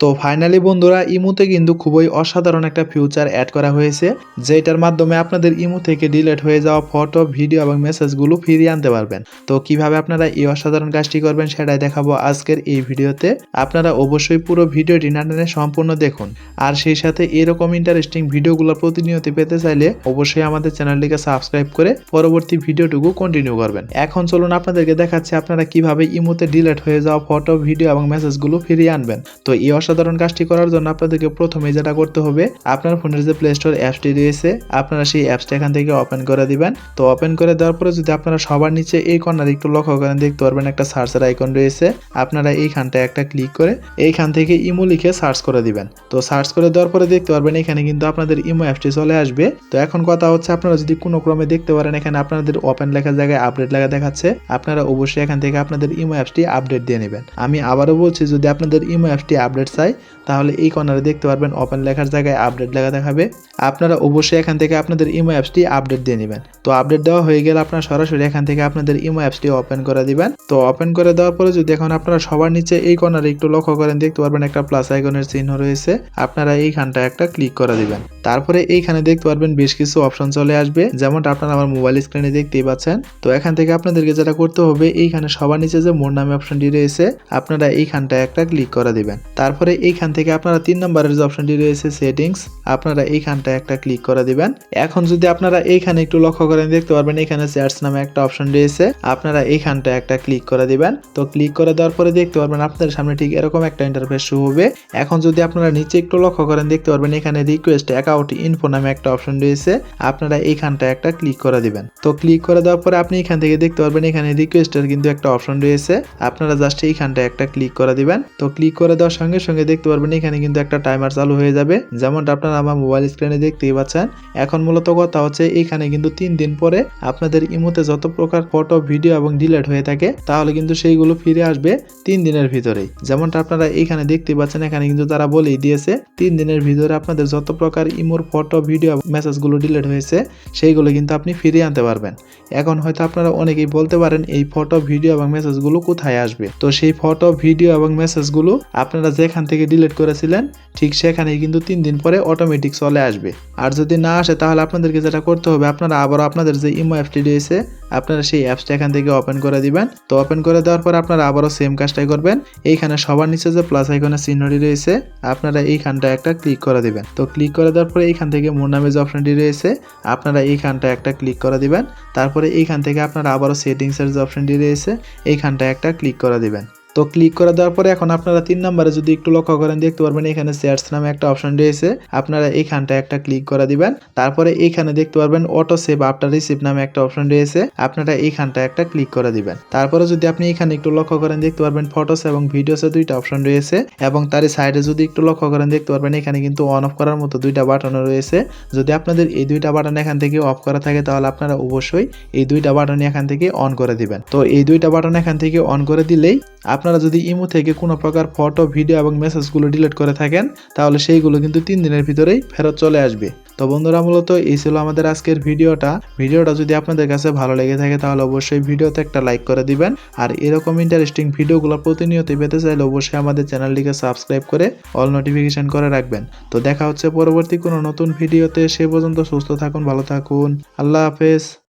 তো ফাইনালি বন্ধুরা, ইমুতে কিন্তু খুবই অসাধারণ একটা ফিউচার অ্যাড করা হয়েছে যেটার মাধ্যমে আপনাদের ইমু থেকে ডিলেট হয়ে যাওয়া ফটো ভিডিও এবং মেসেজগুলো ফিরিয়ে আনতে পারবেন। তো কীভাবে আপনারা এই অসাধারণ কাজটি করবেন সেটাই দেখাবো আজকের এই ভিডিওতে আপনারা অবশ্যই পুরো ভিডিওটি না টেনে সম্পূর্ণ দেখুন। আর সেই সাথে এরকম ইন্টারেস্টিং ভিডিওগুলো প্রতিনিয়ত পেতে চাইলে অবশ্যই আমাদের চ্যানেলটিকে সাবস্ক্রাইব করে পরবর্তী ভিডিওটুকু কন্টিনিউ করবেন। এখন চলুন আপনাদেরকে দেখাচ্ছি আপনারা কীভাবে ইমুতে ডিলেট হয়ে যাওয়া ফটো ভিডিও এবং মেসেজগুলো ফিরিয়ে আনবেন। তো এই অসাধারণ কাজটি করার জন্য আপনাদেরকে প্রথমে যেটা করতে হবে, আপনার ফোনের যে প্লে স্টোর অ্যাপসটি রয়েছে, আপনারা সেই অ্যাপসটা এখান থেকে ওপেন করে দিবেন। তো ওপেন করে দেওয়ার পরে যদি আপনারা সবার নিচে এই কর্নার একটু লক্ষ্য করেন, দেখতে পারবেন একটা সার্চের আইকন রয়েছে। আপনারা এইখানটায় একটা ক্লিক করে এইখান থেকে ইমো লিখে সার্চ করে দিবেন। তো সার্চ করে দেওয়ার পরে দেখতে পারবেন এখানে কিন্তু আপনাদের ইমো অ্যাপসটি চলে আসবে। তো এখন কথা হচ্ছে আপনারা যদি কোনো ক্রমে দেখতে পারেন, এখানে আপনাদের ওপেন লেখার জায়গায় আপডেট লেখা দেখাচ্ছে, আপনারা অবশ্যই এখান থেকে আপনাদের ইমো অ্যাপসটি আপডেট দিয়ে নেবেন। আমি আবারও বলছি, যদি আপনাদের ইমো অ্যাপসটি আপডেট চাই, তাহলে এই কর্নারে দেখতে পারবেন ওপেন লেখার জায়গায় আপডেট লেখা দেখাবে। আপনারা অবশ্যই এখান থেকে আপনাদের ইমো অ্যাপসটি আপডেট দিয়ে নেবেন। তো আপডেট দেওয়া হয়ে গেলে আপনারা সরাসরি এখান থেকে আপনাদের ইমো অ্যাপসটি ওপেন করে দিবেন। তো ওপেন করে দেওয়ার পরে যদি এখন আপনারা সবার নিচে এই কর্নারে একটু লক্ষ্য করেন, দেখতে পারবেন একটা প্লাস আইকনের চিহ্ন রয়েছে। আপনারা এইখানটা একটা ক্লিক করে দিবেন। তারপরে এইখানে দেখতে পারবেন বেশ কিছু অপশন চলে আসবে। যেমনটা আপনারা আমার মোবাইল স্ক্রিনে দেখতেই পাচ্ছেন। তো এখান থেকে আপনাদেরকে যেটা করতে হবে, এইখানে সবার নিচে যে মোর নামে অপশনটি রয়েছে, আপনারা এইখানটায় একটা ক্লিক করে দিবেন। তারপরে এইখান থেকে আপনারা তিন নম্বরের যে অপশনটি রয়েছে সেটিংস আপনারা এইখানটায় একটা ক্লিক করে দিবেন। এখন যদি আপনারা এইখানে একটু লক্ষ্য করেন, দেখতে পারবেন এখানে চ্যাটস নামে একটা অপশন রয়েছে। আপনারা এইখানটায় একটা ক্লিক করে দিবেন। তো ক্লিক করে দেওয়ার পরে দেখতে পারবেন আপনাদের সামনে ঠিক এরকম একটা ইন্টারফেস শুরু হবে। এখন যদি আপনারা নিচে একটু লক্ষ্য করেন, দেখতে পারবেন এখানে রিকোয়েস্ট অ্যাকাউন্ট ইনফো নামে একটা অপশন রয়েছে। আপনারা এইখানটায় একটা ক্লিক করে দিবেন। তো ক্লিক করে দেওয়ার পরে আপনি এখান থেকে দেখতে পারবেন এখানে রিকোয়েস্টের কিন্তু একটা অপশন রয়েছে। আপনারা জাস্ট এইখানটায় একটা ক্লিক করে দিবেন। তো ক্লিক করে দেওয়ার সঙ্গে সঙ্গে দেখতে পারবেন, এখানে কিন্তু একটা টাইমার চালু হয়ে যাবে। যেমনটা আপনারা আমার মোবাইল স্ক্রিনে দেখতেই পাচ্ছেন। এখন মূলত কথা হচ্ছে, এখানে কিন্তু তিন দিন পরে আপনাদের ইমোতে যত প্রকার ফটো ভিডিও এবং ডিলেট হয়ে থাকে, তাহলে কিন্তু সেইগুলো ফিরে আসবে তিন দিনের ভিতরেই। যেমনটা আপনারা এখানে দেখতে পাচ্ছেন, এখানে কিন্তু তারা বলেই দিয়েছে, তিন দিনের ভিতরে আপনাদের যত প্রকার ইমোর ফটো ভিডিও মেসেজগুলো ডিলেট হয়েছে, সেইগুলো কিন্তু আপনি ফিরিয়ে আনতে পারবেন। এখন হয়তো আপনারা অনেকেই বলতে পারেন, এই ফটো ভিডিও এবং মেসেজগুলো কোথায় আসবে? তো সেই ফটো ভিডিও এবং মেসেজগুলো আপনারা যেখান থেকে ডিলিট করেছিলেন, ঠিক সেখানেই কিন্তু তিন দিন পরে অটোমেটিক চলে আসবে। আর যদি না আসে, তাহলে আপনাদেরকে যেটা করতে হবে, আপনারা আবারও আপনাদের যে ইমো অ্যাপটি রয়েছে, আপনারা সেই অ্যাপসটা এখান থেকে ওপেন করে দিবেন। তো ওপেন করে দেওয়ার পর আপনারা আবারও সেম কাজটাই করবেন। এইখানে সবার নিচে যে প্লাস আইকনের চিহ্নটি রয়েছে, আপনারা এইখানটা একটা ক্লিক করে দিবেন। তো ক্লিক করে দেওয়ার পরে এইখান থেকে মোর নামে যে অপশনটি রয়েছে, আপনারা এইখানটা একটা ক্লিক করে দিবেন। তারপরে এইখান থেকে আপনারা আবারও সেটিংসের যে অপশনটি রয়েছে এইখানটা একটা ক্লিক করে দিবেন। তো ক্লিক করে দেওয়ার পরে এখন আপনারা তিন নম্বরে যদি একটু লক্ষ্য করেন, দেখতে পারবেন এখানে শেয়ারস নামে একটা অপশন রয়েছে। আপনারা এইখানটা একটা ক্লিক করে দিবেন। তারপরে এইখানে দেখতে পারবেন অটো সেভ আফটার রিসিভ নামে একটা অপশন রয়েছে। আপনারা এইখানটা একটা ক্লিক করে দিবেন। তারপরে যদি আপনি এখানে একটু লক্ষ্য করেন, দেখতে পারবেন ফটোস এবং ভিডিওসে দুইটা অপশন রয়েছে এবং তার সাইডে যদি একটু লক্ষ্য করেন, দেখতে পারবেন এখানে কিন্তু অন অফ করার মতো দুইটা বাটন রয়েছে। যদি আপনাদের এই দুইটা বাটন এখান থেকে অফ করা থাকে, তাহলে আপনারা অবশ্যই এই দুইটা বাটন এখান থেকে অন করে দিবেন। তো এই দুইটা বাটন এখান থেকে অন করে দিলেই আপনারা যদি ইমো থেকে কোনো প্রকার ফটো, ভিডিও এবং মেসেজগুলো ডিলিট করে থাকেন, তাহলে সেইগুলো কিন্তু তিন দিনের ভিতরেই ফেরত চলে আসবে। তো বন্ধুরা, মূলত এই ছিল আমাদের আজকের ভিডিওটা। ভিডিওটা যদি আপনাদের কাছে ভালো লেগে থাকে, তাহলে অবশ্যই ভিডিওতে একটা লাইক করে দিবেন। আর এরকম ইন্টারেস্টিং ভিডিওগুলো প্রতিনিয়ত পেতে চাইলে অবশ্যই আমাদের চ্যানেলটিকে সাবস্ক্রাইব করে অল নোটিফিকেশন করে রাখবেন। তো দেখা হচ্ছে পরবর্তী কোনো নতুন ভিডিওতে। সে পর্যন্ত সুস্থ থাকুন, ভালো থাকুন। আল্লাহ হাফেজ।